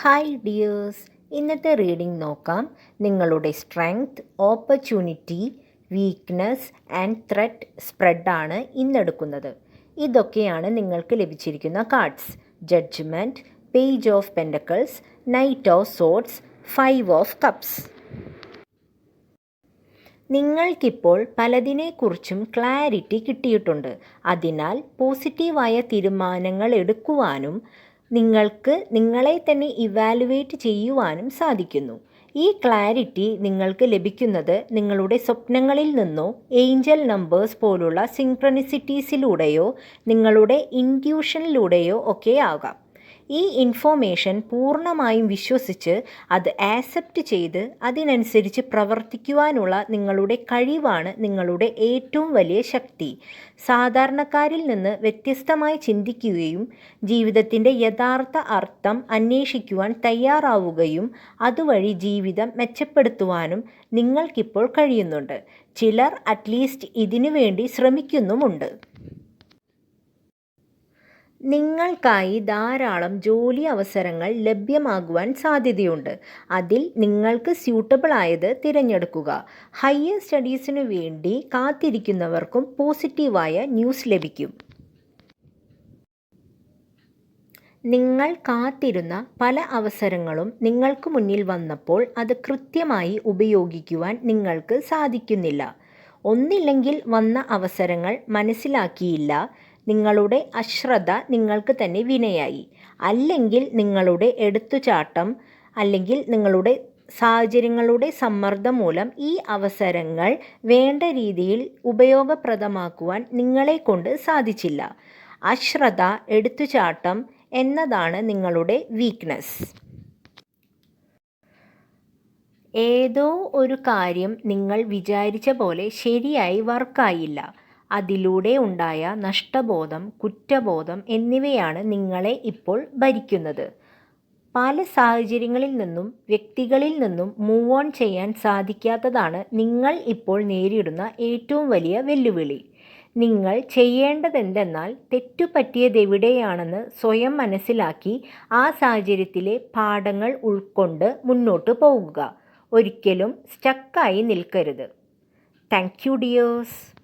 Hi dears ഇന്നത്തെ reading നോക്കാം. നിങ്ങളുടെ strength opportunity weakness and threat സ്പ്രെഡാണ് ഇന്നെടുക്കുന്നത്. ഇതൊക്കെയാണ് നിങ്ങൾക്ക് ലഭിച്ചിരിക്കുന്ന cards judgement page of pentacles knight of swords five of cups നിങ്ങൾക്കിപ്പോൾ പലതിനെക്കുറിച്ചും ക്ലാരിറ്റി കിട്ടിയിട്ടുണ്ട്. അതിനാൽ പോസിറ്റീവായ തീരുമാനങ്ങൾ എടുക്കുവാനും നിങ്ങൾക്ക് നിങ്ങളെ തന്നെ ഇവാലുവേറ്റ് ചെയ്യുവാനും സാധിക്കുന്നു. ഈ ക്ലാരിറ്റി നിങ്ങൾക്ക് ലഭിക്കുന്നത് നിങ്ങളുടെ സ്വപ്നങ്ങളിൽ നിന്നോ ഏഞ്ചൽ നമ്പേഴ്സ് പോലുള്ള സിങ്ക്രണിസിറ്റീസിലൂടെയോ നിങ്ങളുടെ ഇന്റ്യൂഷനിലൂടെയോ ഒക്കെ ആകാം. ഈ ഇൻഫോർമേഷൻ പൂർണമായും വിശ്വസിച്ച് അത് ആക്സെപ്റ്റ് ചെയ്ത് അതിനനുസരിച്ച് പ്രവർത്തിക്കുവാനുള്ള നിങ്ങളുടെ കഴിവാണ് നിങ്ങളുടെ ഏറ്റവും വലിയ ശക്തി. സാധാരണക്കാരിൽ നിന്ന് വ്യത്യസ്തമായി ചിന്തിക്കുകയും ജീവിതത്തിന്റെ യഥാർത്ഥ അർത്ഥം അന്വേഷിക്കുവാൻ തയ്യാറാവുകയും അതുവഴി ജീവിതം മെച്ചപ്പെടുത്തുവാനും നിങ്ങൾക്കിപ്പോൾ കഴിയുന്നുണ്ട്. ചിലർ അറ്റ്ലീസ്റ്റ് ഇതിനു വേണ്ടി ശ്രമിക്കുന്നുമുണ്ട്. നിങ്ങൾക്കായി ധാരാളം ജോലി അവസരങ്ങൾ ലഭ്യമാകുവാൻ സാധ്യതയുണ്ട്. അതിൽ നിങ്ങൾക്ക് സ്യൂട്ടബിൾ ആയത് തിരഞ്ഞെടുക്കുക. ഹയർ സ്റ്റഡീസിനു വേണ്ടി കാത്തിരിക്കുന്നവർക്കും പോസിറ്റീവായ ന്യൂസ് ലഭിക്കും. നിങ്ങൾ കാത്തിരുന്ന പല അവസരങ്ങളും നിങ്ങൾക്ക് മുന്നിൽ വന്നപ്പോൾ അത് കൃത്യമായി ഉപയോഗിക്കുവാൻ നിങ്ങൾക്ക് സാധിക്കുന്നില്ല. ഒന്നില്ലെങ്കിൽ വന്ന അവസരങ്ങൾ മനസ്സിലാക്കിയില്ല. നിങ്ങളുടെ അശ്രദ്ധ നിങ്ങൾക്ക് തന്നെ വിനയായി. അല്ലെങ്കിൽ നിങ്ങളുടെ എടുത്തുചാട്ടം അല്ലെങ്കിൽ നിങ്ങളുടെ സാഹചര്യങ്ങളുടെ സമ്മർദ്ദം മൂലം ഈ അവസരങ്ങൾ വേണ്ട രീതിയിൽ ഉപയോഗപ്രദമാക്കുവാൻ നിങ്ങളെ കൊണ്ട് സാധിച്ചില്ല. അശ്രദ്ധ എടുത്തുചാട്ടം എന്നതാണ് നിങ്ങളുടെ വീക്ക്നെസ് ഏതോ ഒരു കാര്യം നിങ്ങൾ വിചാരിച്ച പോലെ ശരിയായി വർക്കായില്ല അതിലൂടെ ഉണ്ടായ നഷ്ടബോധം കുറ്റബോധം എന്നിവയാണ് നിങ്ങളെ ഇപ്പോൾ ഭരിക്കുന്നത്. പല സാഹചര്യങ്ങളിൽ നിന്നും വ്യക്തികളിൽ നിന്നും മൂവ് ഓൺ ചെയ്യാൻ സാധിക്കാത്തതാണ് നിങ്ങൾ ഇപ്പോൾ നേരിടുന്ന ഏറ്റവും വലിയ വെല്ലുവിളി. നിങ്ങൾ ചെയ്യേണ്ടതെന്തെന്നാൽ തെറ്റുപറ്റിയതെവിടെയാണെന്ന് സ്വയം മനസ്സിലാക്കി ആ സാഹചര്യത്തിലെ പാഠങ്ങൾ ഉൾക്കൊണ്ട് മുന്നോട്ട് പോകുക ഒരിക്കലും സ്റ്റക്കായി നിൽക്കരുത്. Thank you dears